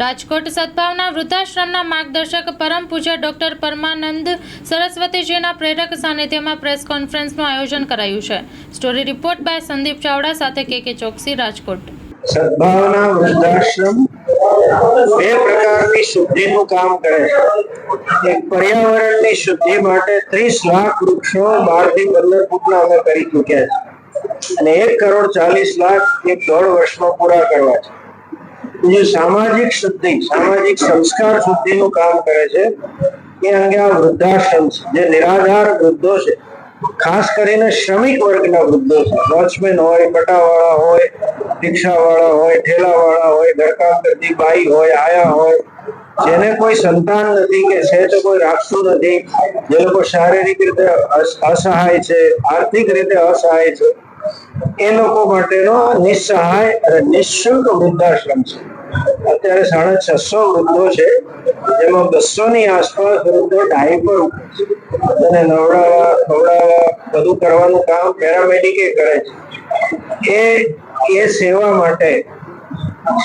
રાજકોટ સદભાવના વૃદ્ધાશ્રમના માર્ગદર્શક પરમ પૂજ્ય ડોક્ટર પરમાનંદ સરસ્વતીજીના પ્રેરક સાનિધ્યમાં પ્રેસ કોન્ફરન્સનું આયોજન કરાયું છે. Story report by Sandeep Chavda સાથે કે કે ચોકસી રાજકોટ. સદભાવના વૃદ્ધાશ્રમ બે પ્રકારની શુદ્ધિનું કામ કરે છે. પર્યાવરણની શુદ્ધિ માટે ત્રીસ લાખ વૃક્ષો બારથી પંદર ફૂટના અમે કરી ચૂક્યા છે. અને એક કરોડ ચાલીસ લાખ એક દોઢ વર્ષમાં પૂરા કરવા છે. બીજું સામાજિક શુદ્ધિ, સામાજિક સંસ્કાર શુદ્ધિનું કામ કરે છે, એ અંગે આ વૃદ્ધાશ્રમ છે, જે નિરાધાર વૃદ્ધો છે. ખાસ કરીને શ્રમિક વર્ગના વૃદ્ધો છે. વોચમેન હોય, પટાવાળા હોય, રિક્ષાવાળા હોય, ઠેલાવાળા હોય ઘરકામ કરતી બાઈ હોય, આયા હોય, જેને કોઈ સંતાન નથી કે છે તો કોઈ રાખતું નથી. જે લોકો શારીરિક રીતે અસહાય છે, આર્થિક રીતે અસહાય છે, એ લોકો માટેનો નિસહાય અને નિઃશુલ્ક વૃદ્ધાશ્રમ છે. અત્યારે સાડા છસો વૃદ્ધો છે, જેમાં બસો ની આસપાસ વૃદ્ધો ડાયપર અને નવડાવવા ખવડાવવા બધું કરવાનું કામ પેરામેડિકે કરે છે. એ એ સેવા માટે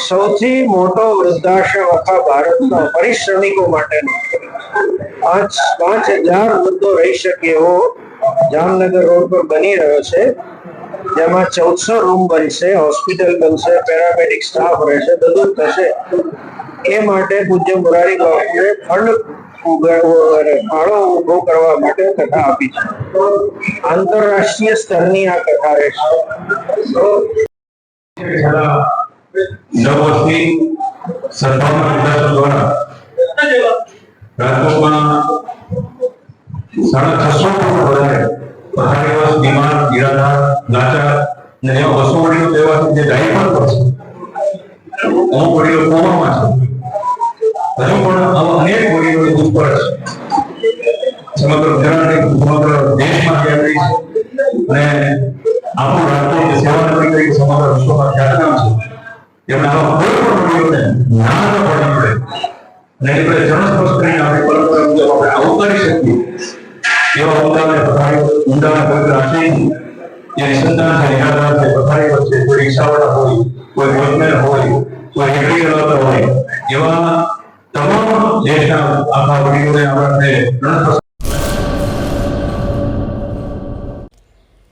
સૌથી મોટો વૃદ્ધાશ્રમ આખા ભારતનો પરિશ્રમિકો માટેનો. પાંચ પાંચ હજાર વૃદ્ધો રહી શકે એવો જામનગર રોડ પર બની રહ્યો છે. જેમાં ચૌદસો રૂમ બનશે, હોસ્પિટલ બનશે, પેરામેડિક સ્ટાફ રહેશે, બધું થશે. એ માટે પૂજ્ય મુરારી બાપુએ ફંડ ફાળો ઊભો કરવા માટે કથા આપી છે. આંતરરાષ્ટ્રીય સ્તરની આ કથા રહેશે. નવ વર્ષથી સદભાવના વૃદ્ધાશ્રમ દ્વારા રાજકોટમાં સાડા છસો કરોડ વધારે અને એવા વસ્તુ વડીલો આવા અને આપણું રાજકોટ સેવા નગરી તરીકે સમગ્ર વિશ્વમાં ખ્યાતનામ છે. એમણે આવા કોઈ પણ વડીલોને ના ન પડવા અને એટલે જનસ્પર્શ કરીને આપણે પરંપરા મુજબ આપણે આવકારી શકીએ. એવા જનસ્પર્શ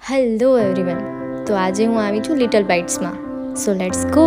હેલો એવરીવન તો આજે હું આવી છું લિટલ બાઇટ્સમાં સો લેટ્સ ગો